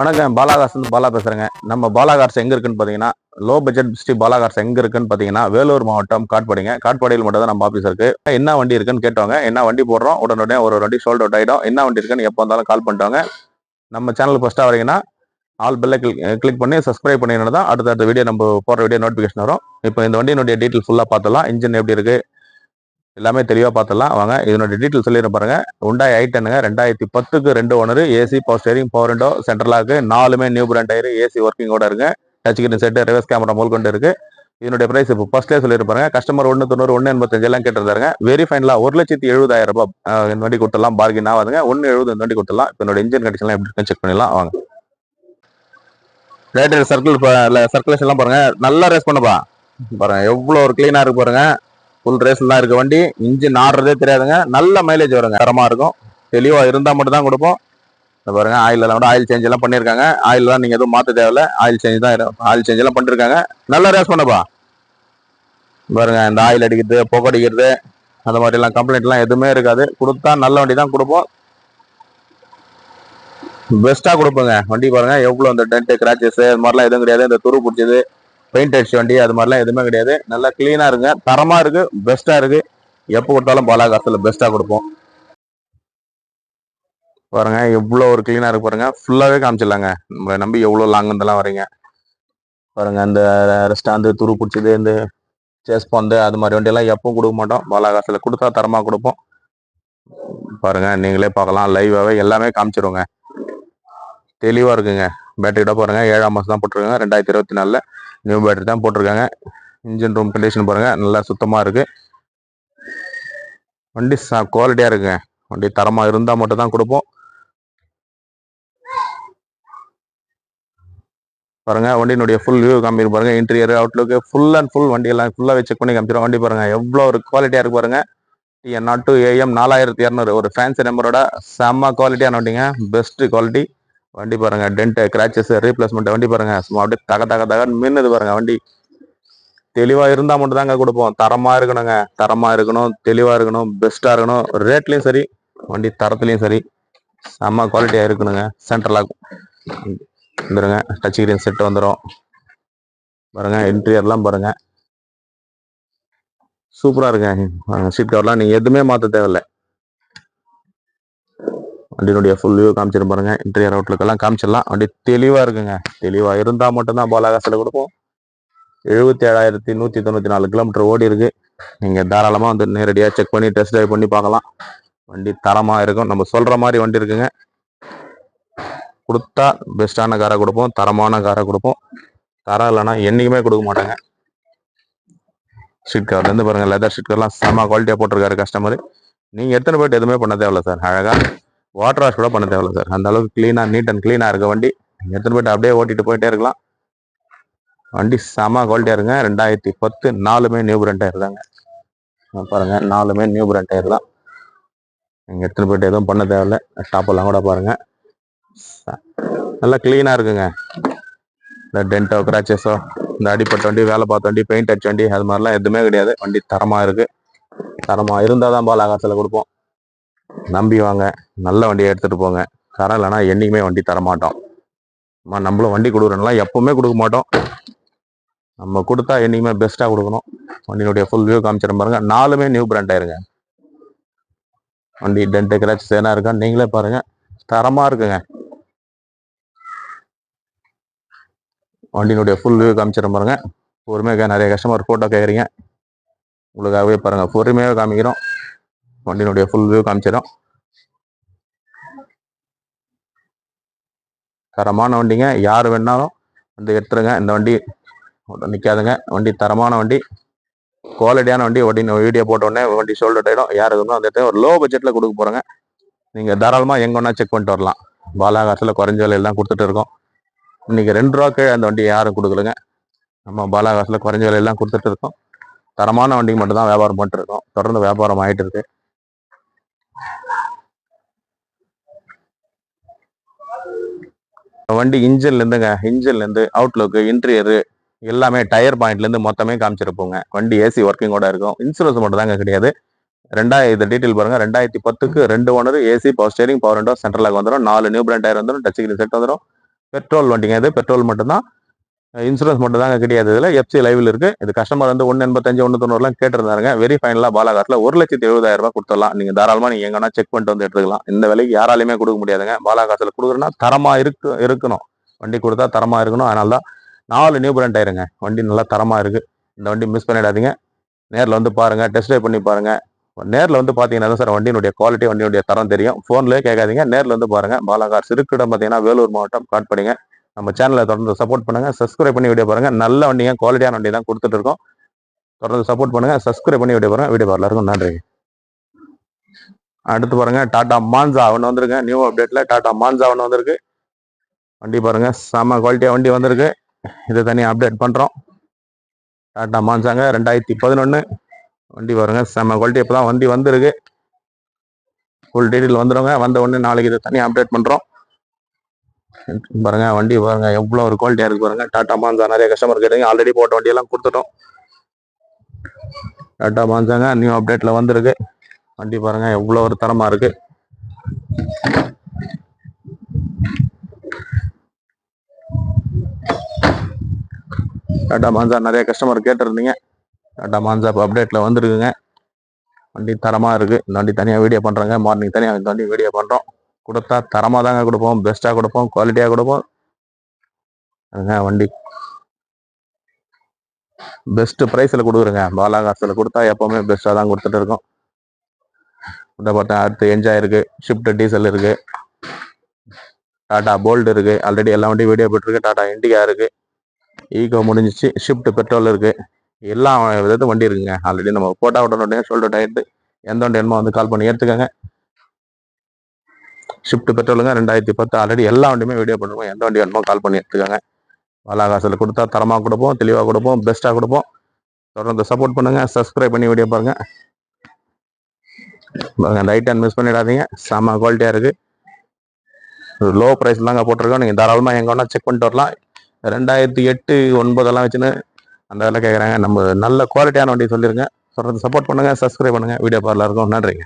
வணக்கம் பாலாகாசன் பாலா பேசுகிறேங்க நம்ம பாலாகார்ஸ் எங்கே இருக்குன்னு பார்த்தீங்கன்னா லோ பட்ஜெட் ஸ்ரீ பாலாகார்ஸ் எங்கே இருக்குன்னு பார்த்தீங்கன்னா வேலூர் மாவட்டம் காட்பாடிங்க. காட்பாடியில் மட்டும் தான் நம்ம ஆஃபீஸ் இருக்குது என்ன வண்டி இருக்குன்னு கேட்டவங்க என்ன வண்டி போடுறோம் உடனே ஒரு வண்டி சோல்ட் அவுட் ஆயிடும். என்ன வண்டி இருக்குன்னு எப்போ வந்தாலும் கால் பண்ணிட்டாங்க நம்ம சேனல் ஃபஸ்ட்டாக வரீங்கன்னா ஆல் பெல்லை கிளிக் பண்ணி சப்ஸ்கிரைப் பண்ணினா தான் அடுத்த வீடியோ நம்ம போடுற வீடியோ நோட்டிஃபிகேஷன் வரும். இப்போ இந்த வண்டியினுடைய டீட்டெயில் ஃபுல்லாக பார்த்துலாம் இன்ஜின் எப்படி இருக்குது எல்லாமே தெளிவாக பார்த்துலாம் வாங்க இதனுடைய டீட்டெயில் சொல்லிடுற பாருங்க. உண்டாய் ஐ டென்னுங்க ரெண்டாயிரத்தி பத்துக்கு ரெண்டு owner AC power steering power window central lock நாலுமே நியூ பிராண்ட் டயர் ஏசி ஒர்க்கிங்கோட இருக்கு. Touch screen set reverse camera மூல் கொண்டு இருக்கு. இதனுடைய பிரைஸ் இப்போ ஃபர்ஸ்ட்லேயே சொல்லியிருப்பாங்க கஸ்டமர் ஒன்று தொண்ணூறு ஒன்று எண்பத்தஞ்சு எல்லாம் கேட்டிருந்தாருங்க. வெரி ஃபைனலாக ஒரு லட்சத்தி எழுபதாயிரம் ரூபாய் இந்த வண்டி கொடுத்துலாம் பார்கின் ஆகாதுங்க. ஒன்று எழுபது இந்த வண்டி கொடுத்துலாம் இப்போ என்னோட இன்ஜின் கண்டிஷன்லாம் எப்படி இருக்குன்னு செக் பண்ணிடலாம். வாங்க. ரேட்டர் சர்க்கிள் சர்க்குலேஷன் எல்லாம் பாருங்க. நல்லா ரேஸ் பண்ணப்பா. பாருங்க எவ்வளோ ஒரு க்ளீனாக இருக்கு பாருங்க. ஃபுல் ரேஸ்லாம் இருக்க வண்டி. இன்ஜின் ஆடுறதே தெரியாதுங்க. நல்ல மைலேஜ் வருங்க. தரமாக இருக்கும். தெளிவாக இருந்தால் மட்டும் தான் கொடுப்போம். இந்த பாருங்க ஆயில் எல்லாம் கூட ஆயில் சேஞ்ச் எல்லாம் பண்ணியிருக்காங்க. ஆயில் நீங்கள் எதுவும் மாற்ற தேவையில்ல. ஆயில் சேஞ்ச் தான் ஆயில் சேஞ்ச் எல்லாம் பண்ணிருக்காங்க நல்லா ரேஸ் பண்ணப்பா. பாருங்க இந்த ஆயில் அடிக்கிறது புகை அடிக்கிறது அந்த மாதிரிலாம் கம்ப்ளைண்ட்லாம் எதுவுமே இருக்காது. கொடுத்தா நல்ல வண்டி தான் கொடுப்போம். பெஸ்ட்டாக கொடுப்போங்க. வண்டி பாருங்க எவ்வளோ இந்த டென்ட்டு கிராச்சஸ் அது மாதிரிலாம் எதுவும் கிடையாது. இந்த துரு பிடிச்சது. பெயிண்ட் அடிச்ச வண்டி அது மாதிரிலாம் எதுவுமே கிடையாது. நல்லா கிளீனாக இருங்க. தரமாக இருக்கு பெஸ்ட்டாக இருக்கு. எப்போ கொடுத்தாலும் பாலா பெஸ்ட்டாக கொடுப்போம். பாருங்க எவ்வளோ ஒரு கிளீனாக இருக்கு பாருங்க. ஃபுல்லாகவே காமிச்சிடலாங்க. நம்மளை நம்பி எவ்வளோ லாங் இருந்தெல்லாம் வரீங்க. பாருங்க இந்த ரெஸ்டாந்து துரு பிடிச்சது இந்த சேஸ் பந்து அது மாதிரி வண்டியெல்லாம் எப்பவும் கொடுக்க மாட்டோம். பாலா கொடுத்தா தரமாக கொடுப்போம். பாருங்க நீங்களே பார்க்கலாம். லைவாகவே எல்லாமே காமிச்சிருவோங்க. தெளிவாக இருக்குங்க. பேட்டரி கூட பாருங்க ஏழாம் மாதம் தான் போட்டிருக்காங்க. ரெண்டாயிரத்தி இருபத்தி நாலில். நியூ பேட்டரி தான் போட்டிருக்காங்க. இன்ஜின் ரூம் கண்டிஷன் பாருங்கள் நல்லா சுத்தமாக இருக்குது வண்டி சா குவாலிட்டியாக இருக்குங்க. வண்டி தரமாக இருந்தால் மட்டும் தான் கொடுப்போம். பாருங்க வண்டியினுடைய ஃபுல் வியூ காமிக்கு பாருங்க interior outlook full and full வண்டி எல்லாம் ஃபுல்லாக செக் பண்ணி காமிச்சிடும் வண்டி பாருங்க எவ்வளோ ஒரு குவாலிட்டியாக இருக்கு பாருங்க. டிஎன் நாட் டூ ஏஎம் நாலாயிரத்தி இரநூறு. ஒரு ஃபேன்சி நம்பரோட செம்ம குவாலிட்டியான வண்டிங்க. பெஸ்ட் குவாலிட்டி வண்டி பாருங்க டென்ட் கிராச்சஸ் ரீப்ளேஸ்மெண்ட் வண்டி பாருங்க. சும்மா அப்படியே தக தக தகன்னு மின்னுது பாருங்க வண்டி. தெளிவா இருந்தா மட்டும் தாங்க கொடுப்போம். தரமா இருக்கணுங்க. தரமா இருக்கணும் தெளிவா இருக்கணும் பெஸ்டா இருக்கணும். ரேட்லயும் சரி வண்டி தரத்துலயும் சரி. செம்ம குவாலிட்டியா இருக்கணுங்க. சென்ட்ரலாக வந்துடுங்க வந்துருங்க டச் கிரீன் செட் வந்துடும் பாருங்க இன்டீரியர்லாம் பாருங்க. சூப்பரா இருக்குங்க. சீட் கவர்லாம் நீங்க எதுவுமே மாத்த தேவையில்ல. வண்டியினுடைய ஃபுல் வியூ காமிச்சிட்டு பாருங்க. இன்டீரியர் அவுட்லுக்கெல்லாம் காமிச்சிடலாம் வண்டி தெளிவாக இருக்குங்க. தெளிவாக இருந்தால் மட்டும்தான் பாலாகாசில் கொடுப்போம். எழுபத்தி ஏழாயிரத்தி நூற்றி தொண்ணூற்றி நாலு கிலோமீட்டர் ஓடி இருக்கு. நீங்கள் தாராளமாக வந்து நேரடியாக செக் பண்ணி டெஸ்ட் ட்ரைவ் பண்ணி பார்க்கலாம். வண்டி தரமாக இருக்கும். நம்ம சொல்கிற மாதிரி வண்டி இருக்குங்க. கொடுத்தா பெஸ்ட்டான காரை கொடுப்போம். தரமான காரை கொடுப்போம். தரம் இல்லைன்னா என்னைக்குமே கொடுக்க மாட்டாங்க. ஷீட் கார்லேருந்து பாருங்கள் லெதர் ஷீட் கார்லாம் செம்ம குவாலிட்டியாக போட்டிருக்காரு கஸ்டமர் நீங்கள் எத்தனை போயிட்டு எதுவுமே பண்ண தேவையில்ல சார் அழகாக வாட்டர் வாஷ் கூட பண்ண தேவையில்ல சார் அந்த அளவுக்கு க்ளீனாக நீட் அண்ட் க்ளீனாக இருக்க வண்டி. எடுத்துகிட்டு போயிட்டு அப்படியே ஓட்டிட்டு போயிட்டே இருக்கலாம். வண்டி செம குவாலிட்டியாக இருங்க ரெண்டாயிரத்தி பத்து நாலுமே நியூ பிராண்ட் டயர் தாங்க. நாலுமே நியூ பிராண்ட் டயர் தான். நீங்க போயிட்டு எதுவும் பண்ண தேவையில்ல. டாப் கூட பாருங்கள் நல்லா க்ளீனாக இருக்குங்க. இந்த டென்ட்டோ கிராச்சஸோ இந்த அடிப்பட்ட வண்டி வேலை பார்த்த வண்டி பெயிண்ட் அடிச்ச வண்டி அது மாதிரிலாம் எதுவுமே கிடையாது. வண்டி தரமாக இருக்குது தரமாக இருந்தால் தான் பால் ஆகாசத்தில் கொடுப்போம். நம்பி வாங்க. நல்ல வண்டியை எடுத்துகிட்டு போங்க. தரம் இல்லைனா என்றைக்குமே வண்டி தர மாட்டோம். அம்மா நம்மளும் வண்டி கொடுக்குறோம்லாம் எப்போவுமே கொடுக்க மாட்டோம். நம்ம கொடுத்தா என்றைக்குமே பெஸ்ட்டாக கொடுக்கணும். வண்டியினுடைய ஃபுல் வியூ காமிச்சிடும் பாருங்க. நாலுமே நியூ பிராண்ட் ஆயிருங்க. வண்டி டென்ட் கிராச் சேனா இருக்கா? நீங்களே பாருங்கள் தரமாக இருக்குங்க. வண்டியினுடைய ஃபுல் வியூ காமிச்சிடும் பாருங்கள் பொறுமையாக நிறைய கஸ்டமர் ஃபோட்டோ கேட்குறீங்க உங்களுக்காகவே பாருங்கள் பொறுமையாக காமிக்கிறோம். வண்டியினுடைய ஃபுல் வியூ காமிச்சிடும் தரமான வண்டிங்க. யார் வேணாலும் வந்து எடுத்துருங்க. இந்த வண்டி நிற்காதுங்க வண்டி தரமான வண்டி. குவாலிட்டியான வண்டி. வண்டி வீடியோ போட்ட உடனே வண்டி ஷோல்டர் ஆகிடும் யாருக்கு வேணும் அந்த இடத்துல ஒரு லோ பட்ஜெட்டில் கொடுக்க போகிறோங்க நீங்கள் தாராளமாக எங்கே வேணா செக் பண்ணிட்டு வரலாம். பாலாகாசில் குறைஞ்ச விலையெல்லாம் கொடுத்துட்டு இருக்கோம். இன்றைக்கி ரெண்டு ரூபா கீழே அந்த வண்டி யாரும் கொடுக்கலங்க. நம்ம பாலாகாசில் குறைஞ்ச விலையெல்லாம் கொடுத்துட்டு இருக்கோம். தரமான வண்டிக்கு மட்டும்தான் வியாபாரம் பண்ணிட்டு இருக்கோம். தொடர்ந்து வியாபாரம் ஆகிட்டு இருக்குது வண்டி இன்ஜின்ல இருந்துங்க. இன்ஜின்ல இருந்து அவுட்லுக் இன்டீரியர் எல்லாமே டயர் பாயிண்ட்ல இருந்து மொத்தமே காமிச்சிருப்போங்க. வண்டி ஏசி ஒர்க்கிங்கோட இருக்கும். இன்சூரன்ஸ் மட்டும் தாங்க கிடையாது. ரெண்டாயிரம் இது டீட்டெயில் பாருங்க. ரெண்டாயிரத்தி பத்துக்கு ரெண்டு owner AC power steering power window சென்ட்ரலாக வந்துடும் நாலு நியூ பிராண்ட் டயர் வந்துடும் டச் செட் வந்துடும் பெட்ரோல் வண்டிங்க இது. பெட்ரோல் மட்டும்தான். இன்சூரன்ஸ் மட்டும் தாங்க கிடையாது இதில். எஃப்சி லைவில் இருக்குது இது கஸ்டமர் வந்து ஒன்று எண்பத்தஞ்சு ஒன்று தொண்ணூறுலாம் கேட்டிருந்தாருங்க. வெரி ஃபைனலாக பாலாகாட்டில் ஒரு லட்சத்தி எழுபதாயிரம் ரூபாய் கொடுத்துடலாம். நீங்கள் தாராளமாக நீங்கள் எங்கன்னா செக் பண்ணிட்டு வந்து எடுத்துக்கலாம். இந்த விலைக்கு யாராலையுமே கொடுக்க முடியாதுங்க. பாலாகாசில் கொடுக்குறேன்னா தரமாக இருக்கு இருக்கணும். வண்டி கொடுத்தா தரமாக இருக்கணும். அதனால தான் நாலு நியூ பிராண்ட் ஆயிருங்க. வண்டி நல்லா தரமாக இருக்குது இந்த வண்டி மிஸ் பண்ணிடாதீங்க. நேரில் வந்து பாருங்க. டெஸ்ட் ட்ரைவ் பண்ணி பாருங்கள் நேரில் வந்து பார்த்தீங்கன்னா தான் சார் வண்டியினுடைய குவாலிட்டி வண்டியினுடைய தரம் தெரியும். ஃபோன்லேயே கேட்காதீங்க. நேரில் வந்து பாருங்கள் பாலாகார் சிறுக்கிடம் பார்த்தீங்கன்னா வேலூர் மாவட்டம் காட்படிங்க. நம்ம சேனலை தொடர்ந்து சப்போர்ட் பண்ணுங்கள் சப்ஸ்கிரைப் பண்ணி வீடியோ பாருங்கள் நல்ல வண்டிங்க குவாலிட்டியான வண்டி தான் கொடுத்துட்டு இருக்கோம். தொடர்ந்து சப்போர்ட் பண்ணுங்கள் சப்ஸ்கிரைப் பண்ணி வீடியோ பாருங்கள் வீடியோ பார்ல நன்றி. அடுத்து பாருங்கள் டாடா மான்சா ஒன்று வந்திருக்கு. நியூ அப்டேட்டில் டாடா மான்சா ஒன்று வந்திருக்கு. வண்டி பாருங்க. செம்ம குவாலிட்டியாக வண்டி வந்திருக்கு. இதை தனியாக அப்டேட் பண்ணுறோம் டாடா மான்சாங்க ரெண்டாயிரத்தி பதினொன்று வண்டி பாருங்க. செம்ம குவாலிட்டி இப்போ தான் வண்டி வந்திருக்கு. ஃபுல் டீட்டெயில் வந்துடுங்க வந்த உடனே நாளைக்கு இதை தனியாக அப்டேட் பண்ணுறோம் பாருங்க வண்டி பாருங்க எவ்வளோ ஒரு குவாலிட்டியா இருக்கு பாருங்க. டாடா மான்சா நிறைய கஸ்டமர் கேட்டீங்க. ஆல்ரெடி போட்ட வண்டியெல்லாம் கொடுத்துட்டோம். டாடா மான்சாங்க நியூ அப்டேட்ல வந்திருக்கு. வண்டி பாருங்க எவ்வளோ ஒரு தரமா இருக்கு. டாடா மான்சா நிறைய கஸ்டமர் கேட்டிருந்தீங்க. டாடா மான்சா இப்போ அப்டேட்ல வந்திருக்குங்க. வண்டி தரமா இருக்கு. இந்த வண்டி தனியாக வீடியோ பண்றோங்க. மார்னிங் தனியாக இந்த வண்டி வீடியோ பண்றோம். கொடுத்தா தரமாக தாங்க கொடுப்போம் பெஸ்ட்டாக கொடுப்போம் குவாலிட்டியாக கொடுப்போம். அதுங்க வண்டி. பெஸ்ட்டு ப்ரைஸில் கொடுக்குறேங்க. பாலாகாசில் கொடுத்தா எப்போவுமே பெஸ்ட்டாக தான் கொடுத்துட்டு இருக்கோம். இந்த பார்த்தா அடுத்து என்ஜாய் இருக்குது ஷிஃப்ட் டீசல் இருக்குது டாடா போல்டு இருக்குது ஆல்ரெடி எல்லா வண்டியும் வீடியோ போட்டிருக்கு. டாடா இண்டிகா இருக்குது ஈகோ முடிஞ்சிச்சு. ஷிஃப்ட் பெட்ரோல் இருக்குது எல்லா விதத்து வண்டி இருக்குங்க. ஆல்ரெடி நம்ம போட்டா உடனே ஷோல்டர் டயர்ட்டு எந்த வண்டி வேணுமோ வந்து கால் பண்ணி எடுத்துக்கோங்க ஷிஃப்ட் பெட்ரோலுங்க ரெண்டாயிரத்தி பத்து ஆல்ரெடி எல்லா வண்டியுமே வீடியோ பண்ணுவோம் எந்த வண்டி வேணுமோ கால் பண்ணி எடுத்துக்கோங்க. பாலாகாசில் கொடுத்தா தரமாக கொடுப்போம் தெளிவாக கொடுப்போம் பெஸ்ட்டாக கொடுப்போம். தொடர்ந்து சப்போர்ட் பண்ணுங்கள் சப்ஸ்கிரைப் பண்ணி வீடியோ பாருங்கள் பாருங்கள் லைட் அண்ட் மிஸ் பண்ணிடாதீங்க. செம்ம குவாலிட்டியாக இருக்குது லோ ப்ரைஸ் தாங்க போட்டிருக்கோம். நீங்கள் தாராளமாக எங்கே வேணால் செக் பண்ணிட்டு வரலாம். ரெண்டாயிரத்தி எட்டு ஒன்பதெல்லாம் வச்சுன்னு அந்த வேலை கேட்குறாங்க நம்ம நல்ல குவாலிட்டியான வண்டி சொல்லியிருக்கேன் தொடர்ந்து சப்போர்ட் பண்ணுங்கள் சப்ஸ்கிரைப் பண்ணுங்கள் வீடியோ பார்லாம் இருக்கும் நன்றிங்க.